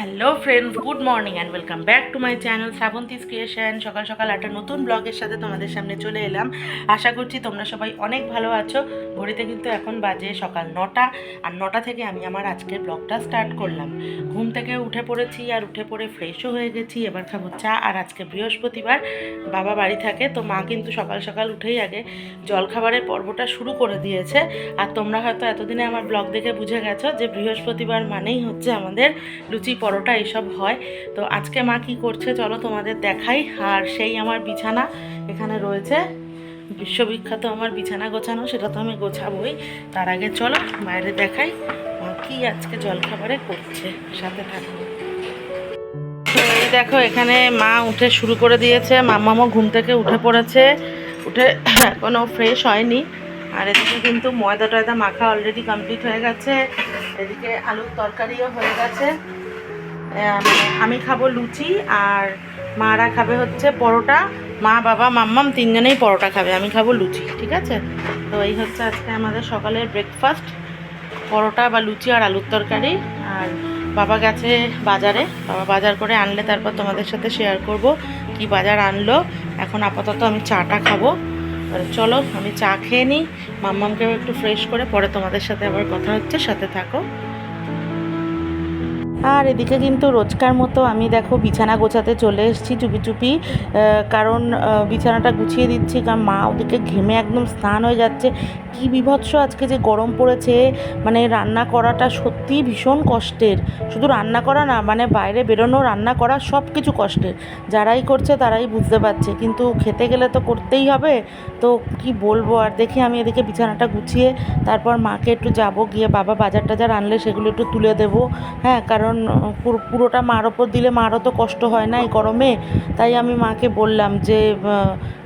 Hello friends, good morning and welcome back to my channel Shrabanti's creation. সকাল সকাল একটা নতুন ব্লগের সাথে তোমাদের সামনে চলে এলাম। আশা করছি তোমরা সবাই অনেক ভালো আছো। ঘড়িতে কিন্তু এখন বাজে সকাল নটা, আর নটা থেকে আমি আমার আজকের ব্লগটা স্টার্ট করলাম। ঘুম থেকে উঠে পড়েছি আর উঠে পড়ে ফ্রেশও হয়ে গেছি। এবার খাব চা আর আজকে বৃহস্পতিবার, বাবা বাড়ি থাকে, তো মা কিন্তু সকাল সকাল উঠেই আগে জলখাবারের পর্বটা শুরু করে দিয়েছে। আর তোমরা হয়তো এতদিনে আমার ব্লগ দেখে বুঝে গেছো যে বৃহস্পতিবার মানেই হচ্ছে আমাদের লুচি পরোটা এইসব হয়। তো আজকে মা কি করছে চলো তোমাদের দেখাই। আর সেই আমার বিছানা এখানে রয়েছে। বিশ্ববিখ্যাত আমার বিছানা গোছানো, সেটা তো আমি গোছাবই। তার আগে চলো বাইরে দেখাই মা কি আজকে জলখাবারে করছে। সাথে এই দেখো, এখানে মা উঠে শুরু করে দিয়েছে। মামামও ঘুম থেকে উঠে পড়েছে। উঠে এখনও ফ্রেশ হয়নি। আর এদিকে কিন্তু ময়দা টয়দা মাখা অলরেডি কমপ্লিট হয়ে গেছে। এদিকে আলুর তরকারিও হয়ে গেছে। আমি খাব লুচি আর মারা খাবে হচ্ছে পরোটা। মা, বাবা, মাম্মাম তিনজনেই পরোটা খাবে, আমি খাব লুচি, ঠিক আছে? তো এই হচ্ছে আজকে আমাদের সকালের ব্রেকফাস্ট পরোটা বা লুচি আর আলুর তরকারি। আর বাবা গেছে বাজারে, বাবা বাজার করে আনলে তারপর তোমাদের সাথে শেয়ার করব কি বাজার আনলো। এখন আপাতত আমি চাটা খাব। চলো, আমি চা খেয়ে নিই। মাম্মামকেও একটু ফ্রেশ করে পরে তোমাদের সাথে আবার কথা হচ্ছে, সাথে থাকো। আর এদিকে কিন্তু রোজকার মতো আমি দেখো বিছানা গোছাতে চলে এসেছি চুপি চুপি কারণ বিছানাটা গুছিয়ে দিচ্ছি, কারণ মা ওদিকে ঘেমে একদম স্নান হয়ে যাচ্ছে। কি বিভৎস আজকে যে গরম পড়েছে মানে রান্না করাটা সত্যিই ভীষণ কষ্টের। শুধু রান্না করা না মানে বাইরে বেরোনো, রান্না করা সব কিছু কষ্টের। যারাই করছে তারাই বুঝতে পারছে, কিন্তু খেতে গেলে তো করতেই হবে। তো কি বলব, আর দেখি আমি এদিকে বিছানাটা গুছিয়ে, তারপর মাকে একটু যাব, গিয়ে বাবা বাজার টাজার আনলে সেগুলো একটু তুলে দেবো। হ্যাঁ কারণ পুরো- পুরোটা মার ওপর দিলে মারও তো কষ্ট হয় না এই গরমে। তাই আমি মাকে বললাম যে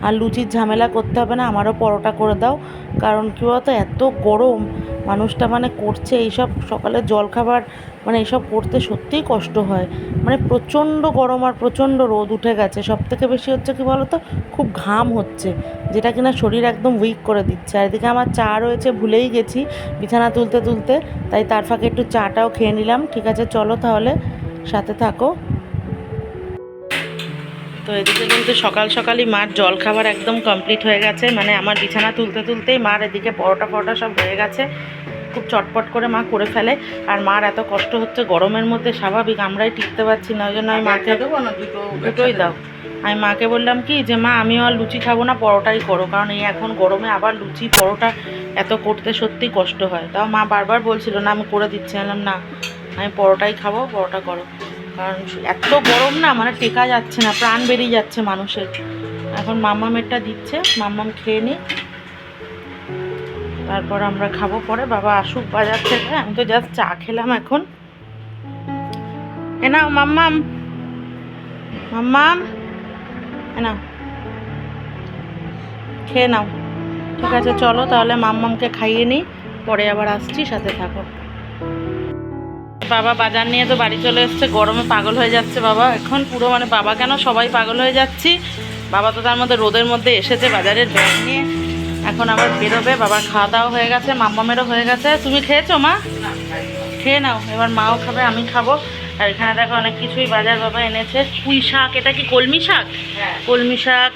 আর লুচির ঝামেলা করতে হবে না, আমারও পরোটা করে দাও। কারণ কী বলতো, এত গরম মানুষটা মানে করছে এইসব সকালে জলখাবার মানে এইসব করতে সত্যিই কষ্ট হয়। মানে প্রচণ্ড গরম আর প্রচণ্ড রোদ উঠে গেছে। সব থেকে বেশি হচ্ছে কি বলতো? খুব ঘাম হচ্ছে, যেটা কিনা শরীর একদম উইক করে দিচ্ছে। আর এদিকে আমার চা রয়েছে, ভুলেই গেছি বিছানা তুলতে তুলতে। তাই তার ফাঁকে একটু চাটাও খেয়ে নিলাম। ঠিক আছে, চলো তাহলে, সাথে থাকো। তো এদিকে কিন্তু সকাল সকালই মার জল খাবার একদম কমপ্লিট হয়ে গেছে। মানে আমার বিছানা তুলতে তুলতেই মার এদিকে পরোটা পরোটা সব হয়ে গেছে। খুব চটপট করে মা করে ফেলে। আর মার এত কষ্ট হচ্ছে গরমের মধ্যে স্বাভাবিক আমরাই টিকতে পারছি না। ওই জন্য আমি মাকে দেবো না দুটো দুটোই দাও। আমি মাকে বললাম কি যে মা আমিও আর লুচি খাব না পরোটাই করো। কারণ এই এখন গরমে আবার লুচি পরোটা এত করতে সত্যি কষ্ট হয়। তাও মা বারবার বলছিল না আমি করে দিচ্ছি। বললাম না আমি পরোটাই খাব পরোটা করো। কারণ এত গরম না মানে টেকা যাচ্ছে না, প্রাণ বেরিয়ে যাচ্ছে মানুষের। এখন মাম্মামেরটা দিচ্ছে, মাম্মাম খেয়ে নিই তারপর আমরা খাব পরে, বাবা আসুক বাজার থেকে, আমি তো জাস্ট চা খেলাম এখন। এ নাও মাম্মাম। মাম্মাম। এ খেয়ে নাও। ঠিক আছে, চলো তাহলে মাম্মামকে খাইয়ে নিই পরে আবার আসছি, সাথে থাকো। বাবা বাজার নিয়ে তো বাড়ি চলে এসছে গরমে পাগল হয়ে যাচ্ছে বাবা। এখন পুরো মানে বাবা কেন সবাই পাগল হয়ে যাচ্ছি? বাবা তো তার মধ্যে রোদের মধ্যে এসেছে বাজারের ব্যাগ নিয়ে। এখন আবার বেরোবে বাবার খাওয়া দাওয়া হয়ে গেছে মাম্মামেরও হয়ে গেছে। তুমি খেয়েছো মা? খেয়ে নাও এবার মাও খাবে আমি খাব। আর এখানে দেখো অনেক কিছুই বাজার বাবা এনেছে। পুঁই শাক এটা কি কলমি শাক? কলমি শাক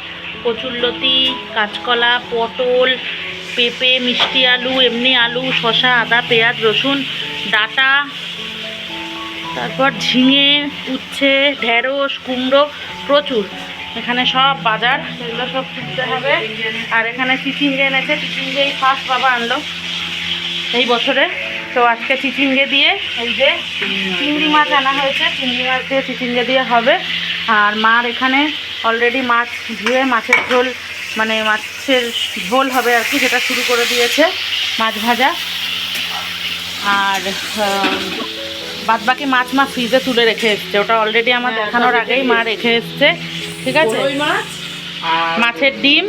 কচুরলতি কাঁচকলা পটল পেঁপে মিষ্টি আলু এমনি আলু শসা আদা পেঁয়াজ রসুন ডাঁটা তারপর ঝিঙে, উচ্ছে, ঢেঁড়স, কুমড়ো প্রচুর। এখানে সব বাজার, এগুলো সব কিনতে হবে। আর এখানে চিচিঙ্গে এনেছে চিচিঙ্গে এই ফার্স্ট বাবা আনলো এই বছরে। তো আজকে চিচিঙ্গে দিয়ে এই যে চিংড়ি মাছ আনা হয়েছে, চিংড়ি মাছ দিয়ে চিচিঙ্গে দিয়ে হবে। আর মার এখানে অলরেডি মাছ ধুয়ে মাছের ঝোল মানে মাছের ঝোল হবে আর কি যেটা শুরু করে দিয়েছে মাছ ভাজা। আর বাদ বাকি মাছ মা ফ্রিজে তুলে রেখে এসছে। ওটা অলরেডি আমার দেখানোর আগেই মা রেখে এসছে। ঠিক আছে? মাছের ডিম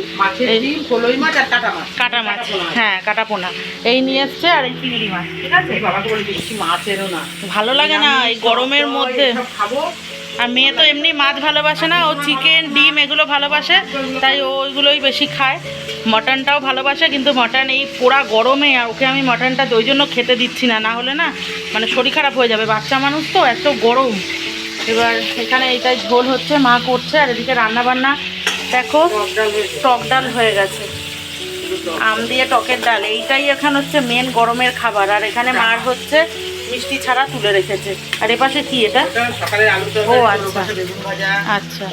কাটা মাছ। হ্যাঁ কাটা পোনা। এই নিয়ে এসছে আর এই চিংড়ি মাছ। ঠিক আছে? ভালো লাগে না এই গরমের মধ্যে। খাব। আর মেয়ে তো এমনি মাছ ভালোবাসে না, ও চিকেন ডিম এগুলো ভালোবাসে, তাই ও ওইগুলোই বেশি খায়। মটনটাও ভালোবাসে, কিন্তু মটন এই পোড়া গরমে আর ওকে আমি মটনটা ওই জন্য খেতে দিচ্ছি না না হলে না মানে শরীর খারাপ হয়ে যাবে। বাচ্চা মানুষ তো, এত গরম। এবার এখানে এইটাই ঝোল হচ্ছে, মা করছে, আর এদিকে রান্না বান্না দেখো, টক ডাল হয়ে গেছে। আম দিয়ে টকের ডাল, এইটাই এখন হচ্ছে মেন গরমের খাবার। আর এখানে মার হচ্ছে মিষ্টি ছাড়া তুলে রেখেছে। আর এপাশে কি এটা? ও, আচ্ছা। আচ্ছা।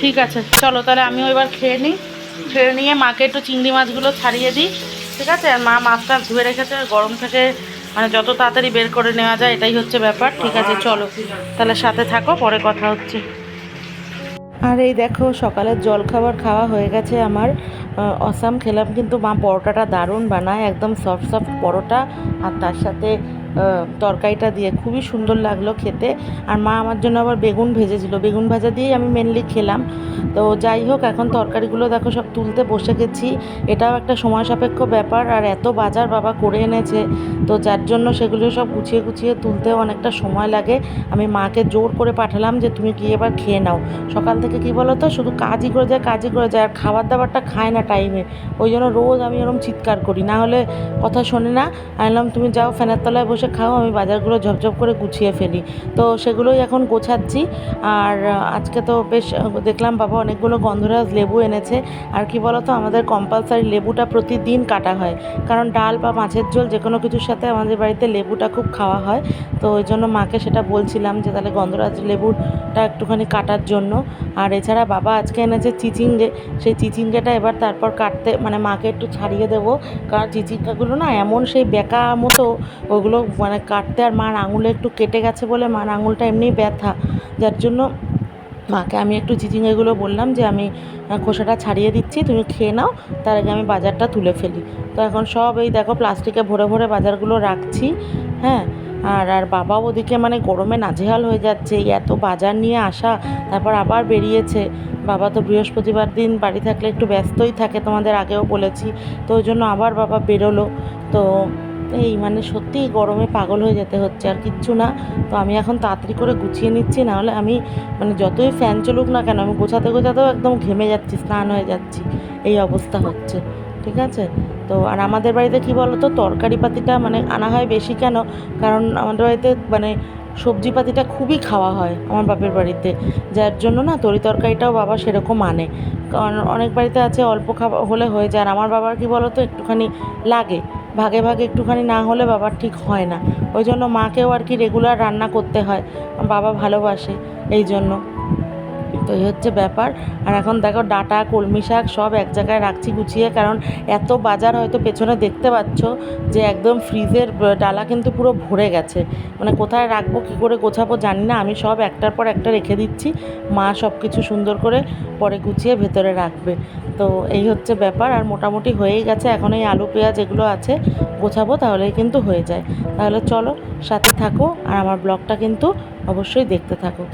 ঠিক আছে চলো তাহলে আমিও এবার খেয়ে নিই। খেয়ে নিয়ে মাকে একটু চিংড়ি মাছগুলো ছাড়িয়ে দিই। ঠিক আছে? আর মা মাছটা ধুয়ে রেখেছে গরম থেকে মানে যত তাড়াতাড়ি বের করে নেওয়া যায় এটাই হচ্ছে ব্যাপার। ঠিক আছে চলো। তাহলে সাথে থাকো পরে কথা হচ্ছে। আর এই দেখো সকালের জলখাবার খাওয়া হয়ে গেছে আমার। অসাম খেলাম কিন্তু মা পরোটাটা দারুণ বানায় একদম সফট সফট পরোটা। আর তার সাথে তরকারিটা দিয়ে খুবই সুন্দর লাগল খেতে। আর মা আমার জন্য আবার বেগুন ভেজেছিল। বেগুন ভাজা দিয়েই আমি মেনলি খেলাম। তো যাই হোক, এখন তরকারিগুলো দেখো সব তুলতে বসে গেছি। এটাও একটা সময় সাপেক্ষ ব্যাপার। আর এত বাজার বাবা করে এনেছে। তো যার জন্য সেগুলো সব গুছিয়ে গুছিয়ে তুলতেও অনেকটা সময় লাগে। আমি মাকে জোর করে পাঠালাম যে, তুমি গিয়ে এবার খেয়ে নাও। সকাল থেকে কি বলো তো শুধু কাজই করে যায়, কাজই করে যায়। আর খাবার দাবারটা খায় না টাইমে। ওই জন্য রোজ আমি ওরকম চিৎকার করি। না হলে কথা শোনে না। আমি বললাম, তুমি যাও ফ্যানের তলায় বসে খাও, আমি বাজারগুলো ঝপঝপ করে গুছিয়ে ফেলি। তো সেগুলোই এখন গোছাচ্ছি। আর আজকে তো বেশ দেখলাম বাবা অনেকগুলো গন্ধরাজ লেবু এনেছে। আর কি বলো তো আমাদের কম্পালসারি লেবুটা প্রতিদিন কাটা হয়। কারণ ডাল বা মাছের ঝোল যে কোনো কিছুর সাথে আমাদের বাড়িতে লেবুটা খুব খাওয়া হয়। তো ওই জন্য মাকে সেটা বলছিলাম যে, তাহলে গন্ধরাজ লেবুটা একটুখানি কাটার জন্য। আর এছাড়া বাবা আজকে এনেছে চিচিঙ্গে। সেই চিচিঙ্গেটা এবার তারপর কাটতে মানে মাকে একটু ছাড়িয়ে দেবো। কারণ চিচিঙ্গাগুলো না এমন সেই বেকা মতো, ওগুলো মানে কাটতে আর মার আঙুলে একটু কেটে গেছে বলে মার আঙুলটা এমনিই ব্যথা। যার জন্য মাকে আমি একটু চিচিঙ্গাগুলো বললাম যে আমি খোসাটা ছাড়িয়ে দিচ্ছি, তুমি খেয়ে নাও, তার আগে আমি বাজারটা তুলে ফেলি। তো এখন সব এই দেখো প্লাস্টিকে ভরে ভরে বাজারগুলো রাখছি হ্যাঁ? আর আর বাবা ওদিকে মানে গরমে নাজেহাল হয়ে যাচ্ছে এত বাজার নিয়ে আসা, তারপর আবার বেরিয়েছে। বাবা তো বৃহস্পতিবার দিন বাড়ি থাকলে একটু ব্যস্তই থাকে তোমাদের আগেও বলেছি, তো ওই জন্য আবার বাবা বেরোলো। তো এই মানে সত্যিই গরমে পাগল হয়ে যেতে হচ্ছে, আর কিচ্ছু না। তো আমি এখন তাড়াতাড়ি করে গুছিয়ে নিচ্ছি, নাহলে আমি মানে যতই ফ্যান চলুক না কেন, আমি গোছাতে গোছাতেও একদম ঘেমে যাচ্ছি, স্নান হয়ে যাচ্ছি। এই অবস্থা হচ্ছে, ঠিক আছে? তো আর আমাদের বাড়িতে কি বলো তো তরকারি পাতিটা মানে আনা হয় বেশি কেন? কারণ আমাদের বাড়িতে মানে সবজি পাতিটা খুবই খাওয়া হয় আমার বাপের বাড়িতে। যার জন্য না তরি তরকারিটাও বাবা সেরকম আনে। কারণ অনেক বাড়িতে আছে অল্প খাবার হলে হয়ে যায়, আর আমার বাবার কি বলো তো একটুখানি লাগে। ভাগে ভাগে একটুখানি না হলে বাবার ঠিক হয় না। ওই জন্য মাকেও আর কি রেগুলার রান্না করতে হয়। বাবা ভালোবাসে, এই জন্য। তো এই হচ্ছে ব্যাপার। আর এখন দেখো ডাটা, কলমি শাক সব এক জায়গায় রাখছি গুছিয়ে, কারণ এত বাজার হয়তো পেছনে দেখতে পাচ্ছ যে একদম ফ্রিজের ডালা কিন্তু পুরো ভরে গেছে। মানে কোথায় রাখব, কী করে গোছাবো জানি না। আমি সব একটার পর একটা রেখে দিচ্ছি। মা সব কিছু সুন্দর করে পরে গুছিয়ে ভেতরে রাখবে। তো এই হচ্ছে ব্যাপার। আর মোটামুটি হয়েই গেছে। এখন এই আলু, পেঁয়াজ এগুলো আছে, গোছাবো তাহলেই কিন্তু হয়ে যায়। তাহলে চলো সাথে থাকো। আর আমার ব্লগটা কিন্তু অবশ্যই দেখতে থাকো।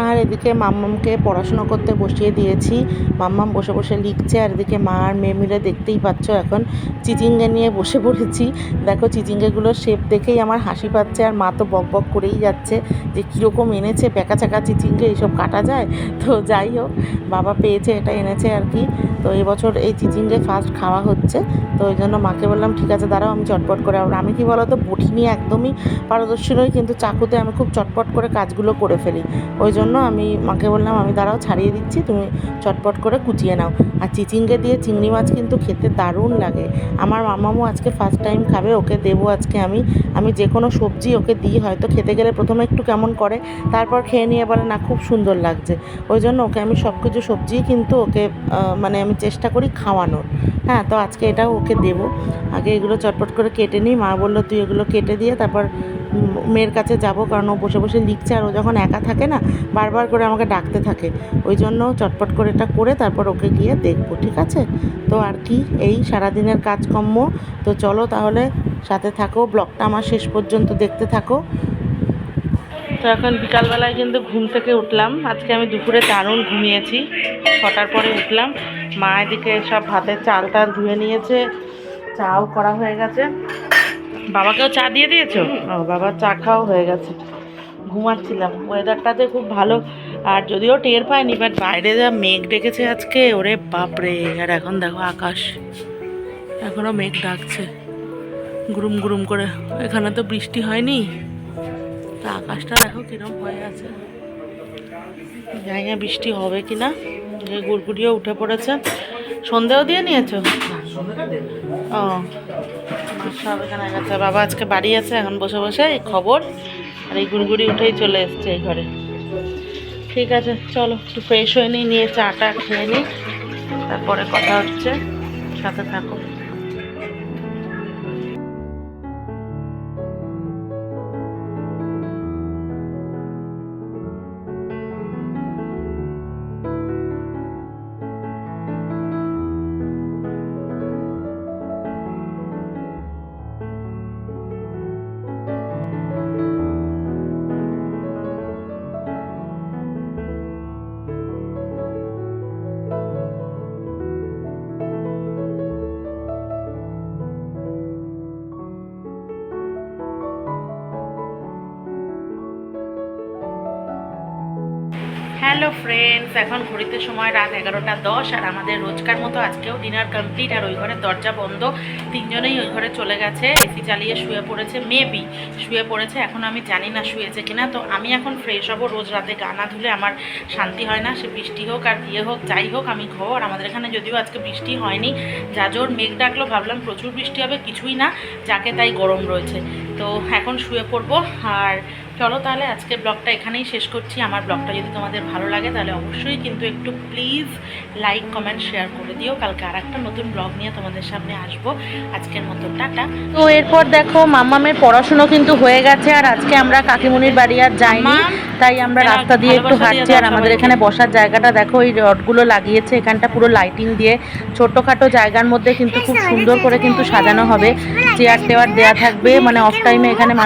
আর এদিকে মাম্মামকে পড়াশোনা করতে বসিয়ে দিয়েছি। মাম্মাম বসে বসে লিখছে আর এদিকে মা আর মেয়ে মিলে দেখতেই পাচ্ছ এখন চিচিঙ্গে নিয়ে বসে পড়েছি। দেখো চিচিঙ্গেগুলোর শেপ দেখেই আমার হাসি পাচ্ছে আর মা তো বক বক করেই যাচ্ছে যে কীরকম এনেছে প্যাকা চাকা চিচিঙ্গে এইসব কাটা যায়? তো যাই হোক, বাবা পেয়েছে এটা এনেছে আর কি। তো এবছর এই চিচিঙ্গে ফার্স্ট খাওয়া হচ্ছে। তো ওই জন্য মাকে বললাম, ঠিক আছে, দাঁড়াও, আমি চটপট করে আমি কি বলতো বটি নিয়ে একদমই। পারদর্শী নই, কিন্তু চাকুতে আমি খুব চটপট করে কাজগুলো করে ফেলি। ওই জন্য আমি মাকে বললাম, আমি দাঁড়াও, ছাড়িয়ে দিচ্ছি, তুমি চটপট করে কুচিয়ে নাও। আর চিচিঙ্গে দিয়ে চিংড়ি মাছ কিন্তু খেতে দারুণ লাগে। আমার মামামও আজকে ফার্স্ট টাইম খাবে, ওকে দেবো আজকে আমি। আমি যে কোনো সবজি ওকে দিই, হয়তো খেতে গেলে প্রথমে একটু কেমন করে, তারপর খেয়ে নিয়ে বলে, না, খুব সুন্দর লাগছে। ওই জন্য ওকে আমি সব কিছু সবজিই কিন্তু ওকে মানে আমি চেষ্টা করি খাওয়ানোর। হ্যাঁ তো আজকে এটাও ওকে দেবো। আগে এগুলো চটপট করে কেটে নিই। মা বলল, তুই এগুলো কেটে দিয়ে তারপর মেয়ের কাছে যাব কারণ ও বসে বসে লিখছে আর ও যখন একা থাকে না, বারবার করে আমাকে ডাকতে থাকে। ওই জন্য চটপট করে এটা করে তারপর ওকে গিয়ে দেখব, ঠিক আছে? তো আর কি, এই সারাদিনের কাজকর্ম। তো চলো তাহলে সাথে থাকো, ব্লগটা আমার শেষ পর্যন্ত দেখতে থাকো। তো এখন বিকালবেলায় কিন্তু ঘুম থেকে উঠলাম। আজকে আমি দুপুরে দারুণ ঘুমিয়েছি। ছটার পরে উঠলাম। মা এদিকে সব ভাতের চাল টাল ধুয়ে নিয়েছে, চাও করা হয়ে গেছে। বাবাকেও চা দিয়ে দিয়েছ? ও বাবার চা খাওয়া হয়ে গেছে। ঘুমাচ্ছিলাম। ওয়েদারটাতে খুব ভালো। আর যদিও টের পাইনি বাট বাইরে যা মেঘ ডেকেছে আজকে ওরে বাপরে। আর এখন দেখো আকাশ। এখনও মেঘ ডাকছে। গুরুম গুরুম করে। এখানে তো বৃষ্টি হয়নি। তা আকাশটা দেখো কিরম হয়ে আছে। জানি না বৃষ্টি হবে কি না গুড়গুড়িও উঠে পড়েছে। সন্ধেও দিয়ে নিয়েছো? ও সব এখানে গেছে বাবা আজকে বাড়ি আছে, এখন বসে বসে এই খবর আর এই গুড়গুড়ি উঠেই চলে এসছে এই ঘরে। ঠিক আছে, চলো একটু ফ্রেশ হয়ে নিই, নিয়ে চাটা খেয়ে নিই, তারপরে কথা হচ্ছে। সাথে থাকো। হ্যালো ফ্রেন্ডস এখন ঘড়িতে সময় রাত এগারোটা দশ, আর আমাদের রোজকার মতো আজকেও ডিনার কমপ্লিট আর ওই ঘরের দরজা বন্ধ। তিনজনেই ওই ঘরে চলে গেছে এসি চালিয়ে শুয়ে পড়েছে মেবি শুয়ে পড়েছে, এখন আমি জানি না শুয়েছে কিনা। তো আমি এখন ফ্রেশ হব, রোজ রাতে গানা ধুলে আমার শান্তি হয় না, সে বৃষ্টি হোক আর ইয়ে হোক, যাই হোক, আমি ঘর। আমাদের এখানে যদিও আজকে বৃষ্টি হয়নি, যা জোর মেঘ ডাকলো, ভাবলাম প্রচুর বৃষ্টি হবে, কিছুই না, যাকে তাই গরম রয়েছে। তো এখন শুয়ে পড়ব, আর চলো তাহলে আজকের ব্লগটা এখানেই শেষ করছি। আমার ব্লগটা যদি তোমাদের ভালো লাগে তাহলে অবশ্যই কিন্তু একটু প্লিজ লাইক কমেন্ট শেয়ার করে দিও। কালকে আর একটা নতুন ব্লগ নিয়ে তোমাদের সামনে আসব। আজকের মতো টাটা। তো এরপর দেখো মামামের পড়াশুনো কিন্তু হয়ে গেছে আর আজকে আমরা কাকিমুনির বাড়ি আর যাইনি। তাই আমরা রাস্তা দিয়ে একটু হাঁটছি আর আমাদের এখানে বসার জায়গাটা দেখো এই রডগুলো লাগিয়েছে। এখানটা পুরো লাইটিং দিয়ে ছোট্টখাটো জায়গার মধ্যে কিন্তু খুব সুন্দর করে কিন্তু সাজানো হবে। চেয়ার টেয়ার দেওয়া থাকবে মানে অফ টাইমে এখানে